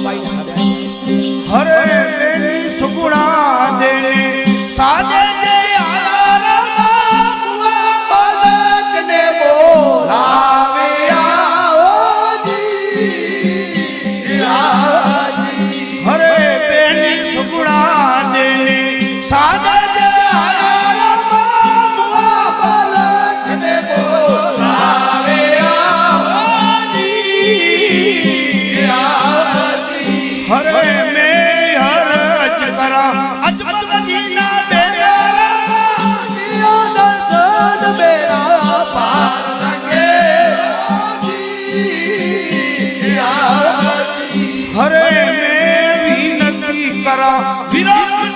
vai baiana. তারা